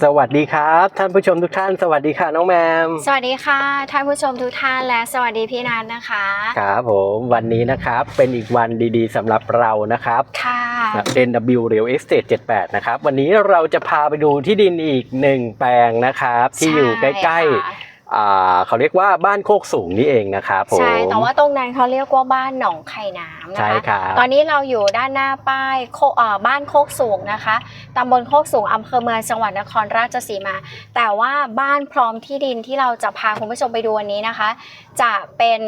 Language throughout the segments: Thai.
สวัสดีครับ ท่านผู้ชมทุกท่าน สวัสดีค่ะน้องแมม สวัสดีค่ะ ท่านผู้ชมทุกท่านและสวัสดีพี่นัทนะคะ ครับผมวันนี้นะครับเป็นอีกวันดีๆสำหรับเรานะครับค่ะเดน W Real Estate 78 นะครับ วันนี้เราจะพาไปดูที่ดินอีกหนึ่งแปลงนะครับ ที่อยู่ใกล้ค่ะๆอ่า เขาเรียกว่าบ้านโคกสูงนี่เองนะครับผมใช่แต่ว่าตรงนั้นเขาเรียกว่าบ้านหนองไข่น้ำนะใช่คะครับตอนนี้เราอยู่ด้านหน้าป้ายโคเอ่อบ้านโคกสูงนะคะตำบลโคกสูงอำเภอเมืองจังหวัดนครราชสีมา แต่ว่าบ้านพร้อมที่ดินที่เราจะพาคุณผู้ชมไปดูวันนี้นะคะ จะเป็น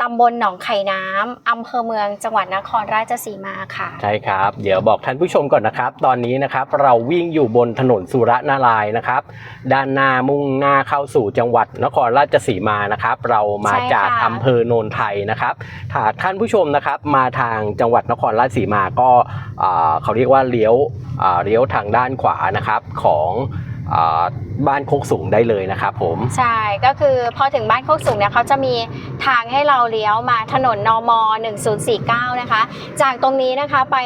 ตำบลหนองไข่น้ำอำเภอเมืองจังหวัดนครราชสีมาค่ะ ใช่ครับ เดี๋ยวบอกท่านผู้ชมก่อนนะครับ ตอนนี้นะครับเราวิ่งอยู่บนถนนสุรนารายณ์นะครับ ด้านหน้ามุ่งหน้าเข้าสู่จังหวัดนครราชสีมานะครับ เรามาใช่ค่ะจากอำเภอโนนไทยนะครับถ้าท่านผู้ชมนะครับมาทางจังหวัดนครราชสีมาก็อ่าเขาเรียกว่าเลี้ยวอ่าเลี้ยวทางด้านขวานะครับของอ่า บ้านโคกสูงได้เลยนะครับผม ใช่ก็คือพอถึงบ้านโคกสูงเนี่ยเขาจะมีทางให้เราเลี้ยวมาถนนนม1049 นะคะ จากตรงนี้นะคะไป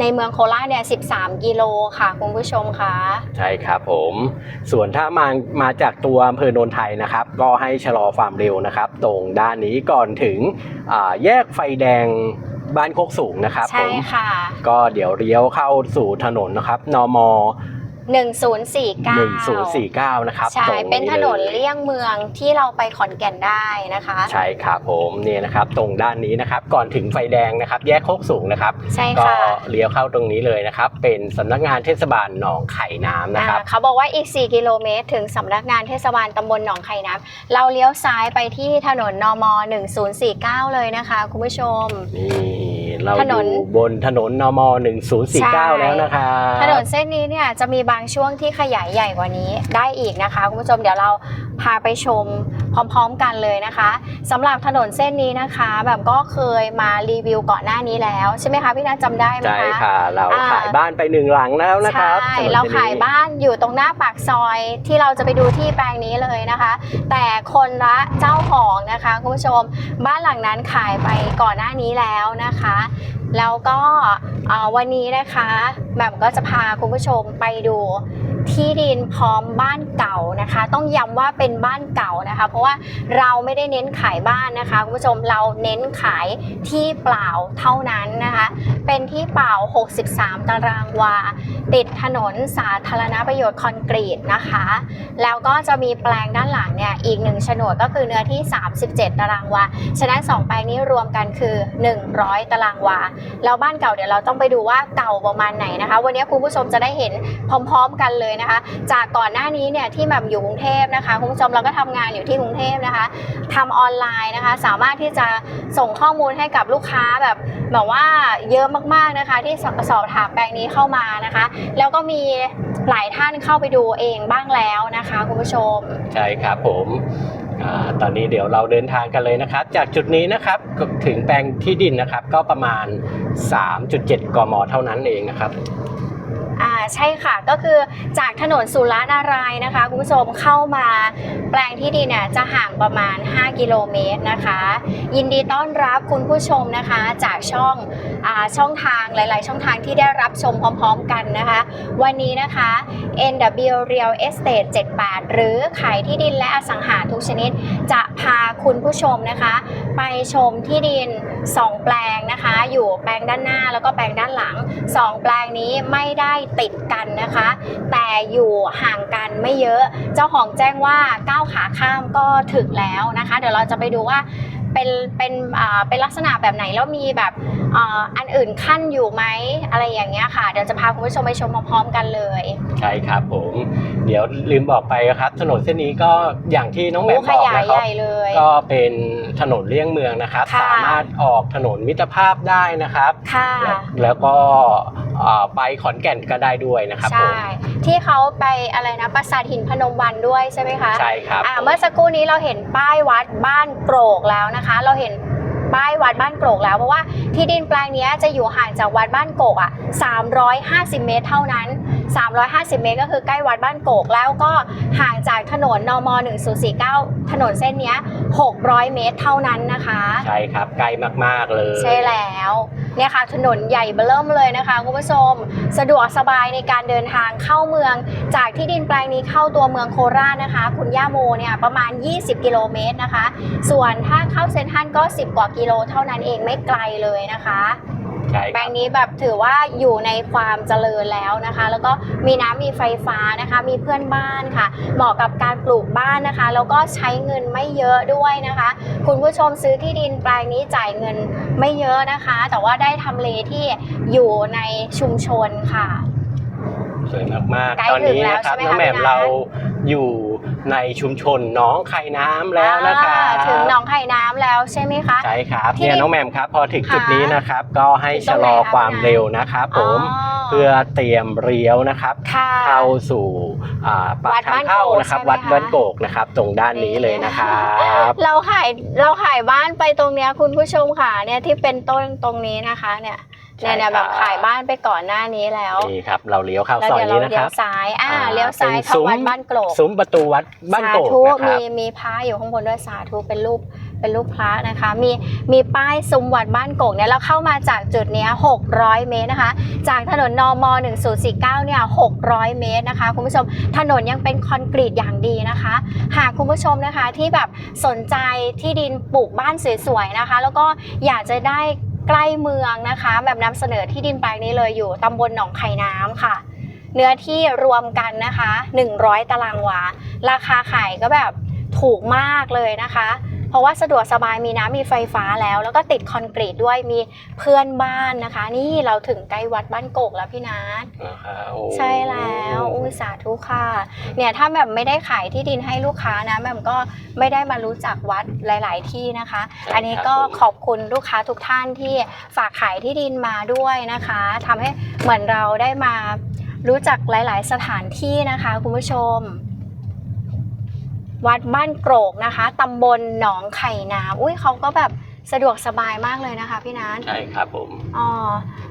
ในเมืองโคราชเนี่ย13 กิโลค่ะคุณผู้ชมค่ะใช่ครับผม ส่วนถ้ามามาจากตัวอำเภอโนนไทยนะครับ ก็ให้ชะลอความเร็วนะครับ ตรงด้านนี้ก่อนถึงอ่าแยกไฟแดงบ้านโคกสูงนะครับผใช่มค่ะ ก็เดี๋ยวเลี้ยวเข้าสู่ถนนนะครับนม 1049 1049 นะครับใช่ ตรงเป็นถนนลยเลี่ยงเมืองที่เราไปขอนแก่นได้นะคะ ใช่ครับผมเนี่ยนะครับ ตรงด้านนี้นะครับ ก่อนถึงไฟแดงนะครับ แยกโคกสูงนะครับ ใช่ก็ค่ะเลี้ยวเข้าตรงนี้เลยนะครับ เป็นสำนักงานเทศบาลหนองไข่น้ำนะครับ อ่าเขาบอกว่าอีก 4 กิโลเมตร ถึงสำนักงานเทศบาลตำบลหนองไข่น้ำเราเลี้ยวซ้ายไปที่ถนนนม 1049 เลยนะคะ คุณผู้ชม นี่ เราถนน อยู่บนถนนนมใช่ 1049 แล้วนะครับถนนเส้นนี้เนี่ยจะมีบางช่วงที่ขยายใหญ่กว่านี้ได้อีกนะคะคุณผู้ชมเดี๋ยวเรา พาไปชมพร้อมๆกันเลยนะคะสำหรับถนนเส้นนี้นะคะ แบบก็เคยมารีวิวก่อนหน้านี้แล้วใช่ไหมคะพี่นัทจำได้ไหมใช่คะค่ะ เราอ่าขายบ้านไปหนึ่งหลังแล้วนะครับใช่สำหบเราที่ขายบ้านอยู่ตรงหน้าปากซอยที่เราจะไปดูที่แปลงนี้เลยนะคะ แต่คนละเจ้าของนะคะคุณผู้ชมบ้านหลังนั้นขายไปก่อนหน้านี้แล้วนะคะ แล้วก็เอ่อวันนี้นะคะแหม่มก็จะพาคุณผู้ชมไปดู ที่ดินพร้อมบ้านเก่านะคะ ต้องย้ำว่าเป็นบ้านเก่านะคะ เพราะว่าเราไม่ได้เน้นขายบ้านนะคะคุณผู้ชมเราเน้นขายที่เปล่าเท่านั้นนะคะ เป็นที่เปล่า 63 ตารางวา ติดถนนสาธารณประโยชน์คอนกรีตนะคะ แล้วก็จะมีแปลงด้านหลังเนี่ยอีกหนึ่งโฉนดก็คือเนื้อที่ 37 ตารางวาฉะนั้น 2 แปลงนี้รวมกันคือ 100 ตารางวาแล้วบ้านเก่าเดี๋ยวเราต้องไปดูว่าเก่าประมาณไหนนะคะ วันนี้คุณผู้ชมจะได้เห็นพร้อม ๆ กันเลยนะคะ จากก่อนหน้านี้เนี่ยที่แบบอยู่กรุงเทพนะคะคุณผู้ชมเราก็ทำงานอยู่ที่กรุงเทพนะคะทำออนไลน์นะคะ สามารถที่จะส่งข้อมูลให้กับลูกค้าแบบแบบว่าเยอะมากๆนะคะ ที่สสอบถามแปลงนี้เข้ามานะคะ แล้วก็มีหลายท่านเข้าไปดูเองบ้างแล้วนะคะคุณผู้ชม ใช่ครับผมอตอนนี้เดี๋ยวเราเดินทางกันเลยนะครับ จากจุดนี้นะครับถึงแปลงที่ดินนะครับ ก็ประมาณ 3.7 กม เท่านั้นเองนะครับ อ่าใช่ค่ะก็คือจากถนนสุรนารายนะคะคุณผู้ชมเข้ามาแปลงที่ดินเนี่ยจะห่างประมาณ 5 กิโลเมตรนะคะ ยินดีต้อนรับคุณผู้ชมนะคะจากช่องอาช่องทางหลาย ๆ ช่องทางที่ได้รับชมพร้อม ๆ กันนะคะ วันนี้นะคะ NW Real Estate 78 หรือขายที่ดินและอสังหาทุกชนิด จะพาคุณผู้ชมนะคะ ไปชมที่ดิน 2 แปลงนะคะ อยู่แปลงด้านหน้าแล้วก็แปลงด้านหลัง 2 แปลงนี้ไม่ได้ติดกันนะคะ แต่อยู่ห่างกันไม่เยอะ เจ้าของแจ้งว่าก้าวขาข้ามก็ถึงแล้วนะคะ เดี๋ยวเราจะไปดูว่าเป็นเป็นเป็นลักษณะแบบไหนแล้วมีแบบอ,อันอื่นขั้นอยู่ไหมอะไรอย่างเงี้ยค่ะ เดี๋ยวจะพาคุณผู้ชมไปชมพร้อมๆกันเลย ใช่ครับผม เดี๋ยวลืมบอกไปครับ ถนนเส้นนี้ก็อย่างที่น้องแหม่มโอ้บขอกยายนะคใหรับญ่เลยก็เป็นถนนเลี่ยงเมืองนะครับค่ะสามารถออกถนนมิตรภาพได้นะครับค่ะแล้วแล้วก็อ่าไปขอนแก่นก็ได้ด้วยนะครับผใช่มที่เขาไปอะไรนะปราสาทหินพนมวันด้วยใช่ไหมคะใช่ครับอ่าเมื่อสักครู่นี้เราเห็นป้ายวัดบ้านโกรกแล้วนะคะ เราเห็น ป้ายวัดบ้านโกรกแล้วเพราะว่าที่ดินแปลงเนี้ยจะอยู่ห่างจากวัดบ้านโกกอะ 350 เมตรเท่านั้น 350 เมตรก็คือใกล้วัดบ้านโกกแล้วก็ห่างจากถนนนม1049 ถนนเส้นเนี้ย600 เมตรเท่านั้นนะคะ ใช่ครับใกล้มากๆเลย ใช่แล้ว เนี่ยค่ะถนนใหญ่เบิ่มเลยนะคะคุณผู้ชม สะดวกสบายในการเดินทางเข้าเมือง จากที่ดินแปลงนี้เข้าตัวเมืองโคราชนะคะ คุณย่าโมเนี่ยประมาณ 20 กิโลเมตรนะคะ ส่วนถ้าเข้าเซนทันก็ 10 กว่ากิโลเท่านั้นเองไม่ไกลเลยนะคะ ใช่แปคลรับงนี้แบบถือว่าอยู่ในความเจริญแล้วนะคะ แล้วก็มีน้ำมีไฟฟ้านะคะ มีเพื่อนบ้านค่ะ เหมาะกับการปลูกบ้านนะคะ แล้วก็ใช้เงินไม่เยอะด้วยนะคะ คุณผู้ชมซื้อที่ดินแปลงนี้จ่ายเงินไม่เยอะนะคะ แต่ว่าได้ทำเลที่อยู่ในชุมชนค่ะ สวยมากใกล้ๆตอนนี้ถึงแล้วนะครับใช่ไหมน้องคะแหม่มพี่นัทเราอยู่ในชุมชนหน้องไข่น้ำแล้วนะครับอ่าถึงหนองไข่น้ำแล้วใช่ไหมคะใช่ครับที่เนี่ยน้องแหม่มครับ พอถึงจุดนี้นะครับ ก็ให้ชะลอความเร็วนะครับผมอ๋อเพื่อเตรียมเลี้ยวนะครับค่ะเข้าสู่อ่าปากวัดทาบ้างนเข้าโกกนะครับใช่ไหมวัดคะบ้านโกกนะครับ ตรงด้านนี้เลยนะครับเราขายเราขายบ้านไปตรงเนี้ยคุณผู้ชมค่ะเนี่ยที่เป็นต้นตรงนี้นะคะเนี่ย เนี่ยเนี่ยแบบขายบ้านไปก่อนหน้านี้แล้วนี่ครับ เราเลี้ยวเข้าแล้วซอยเดี๋ยวเรานี้นะเลี้คยรัวบซ้ายอ่าอ่าเลี้ยวซ้ายเป็นเข้าซุ้มวัดบ้านโกรกซุ้มประตูวัดบ้านโกกสาธุนะครับมีมีพระอยู่ข้างบนด้วยสาธุเป็นรูปเป็นรูปพระนะคะ มีมีป้ายซุ้มวัดบ้านโกกเนี่ยเราเข้ามาจากจุดเนี้ย600 เมตรนะคะ จากถนนนม 1049 เนี่ย 600 เมตรนะคะ คุณผู้ชมถนนยังเป็นคอนกรีตอย่างดีนะคะ หากคุณผู้ชมนะคะที่แบบสนใจที่ดินปลูกบ้านสวยๆนะคะ แล้วก็อยากจะได้ ใกล้เมืองนะคะ แบบนำเสนอที่ดินแปลงนี้เลยอยู่ตำบลหนองไข่น้ำค่ะ เนื้อที่รวมกันนะคะ 100 ตารางวา ราคาขายก็แบบถูกมากเลยนะคะ เพราะว่าสะดวกสบายมีน้ำมีไฟฟ้าแล้ว แล้วก็ติดคอนกรีตด้วยมีเพื่อนบ้านนะคะ นี่เราถึงใกล้วัดบ้านโกกแล้วพี่นัทอ่าโอ้ใช่แล้วอุ้ยสาธุค่ะเนี่ยถ้าแบบไม่ได้ขายที่ดินให้ลูกค้านะแม่มก็ไม่ได้มารู้จักวัดหลาย ๆ ที่นะคะ อันนี้ก็ขอบคุณลูกค้าทุกท่านที่ฝากขายที่ดินมาด้วยนะคะทำให้เหมือนเราได้มารู้จักหลาย ๆ สถานที่นะคะ คุณผู้ชม วัดบ้านโกรกนะคะตำบลหนองไข่น้ำอุ้ยเขาก็แบบสะดวกสบายมากเลยนะคะพี่นัทใช่ครับผมอ๋อ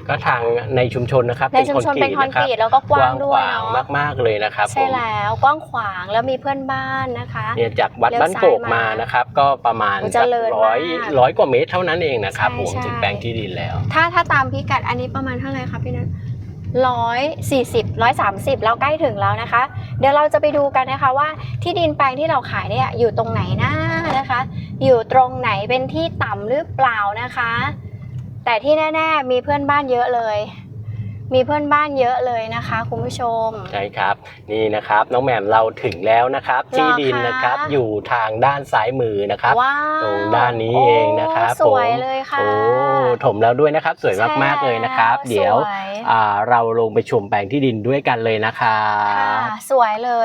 ก็ทางในชุมชนนะครับในชุมชนเป็นคอนกรีตแล้วก็กว้างด้วยขวางเนาะมากๆเลยนะครับผใช่มแล้วกว้างขวางแล้วมีเพื่อนบ้านนะคะเนี่ยจากวัดบ้านโกกมานะครับ ก็ประมาณโอ้สักเจริญร้อยมากร้อยกว่าเมตรเท่านั้นเองนะครับใช่ผมใช่ถึงแปลงที่ดินแล้ว ถ้าถ้าตามพิกัดอันนี้ประมาณเท่าไหร่คะพี่นัทร้อยสี่สิบร้อยสามสิบแล้วใกล้ถึงแล้วนะคะ เดี๋ยวเราจะไปดูกันนะคะว่าที่ดินแปลงที่เราขายเนี่ยอยู่ตรงไหนนะนะคะ อยู่ตรงไหนเป็นที่ต่ำหรือเปล่านะคะ แต่ที่แน่ ๆ มีเพื่อนบ้านเยอะเลย มีเพื่อนบ้านเยอะเลยนะคะคุณผู้ชม ใช่ครับนี่นะครับน้องแหม่มเราถึงแล้วนะครับเหรอที่ดินนะครับคะอยู่ทางด้านซ้ายมือนะครับว้าวตรงด้านนี้เองนะครับโสวยผมเลยค่ะโอ้ถมแล้วด้วยนะครับ สวยมากๆเลยนะครับใช่แล้วเดี๋ยวสอ่าเราลงไปชมแปลงที่ดินด้วยกันเลยนะครัค่ะบสวยเลย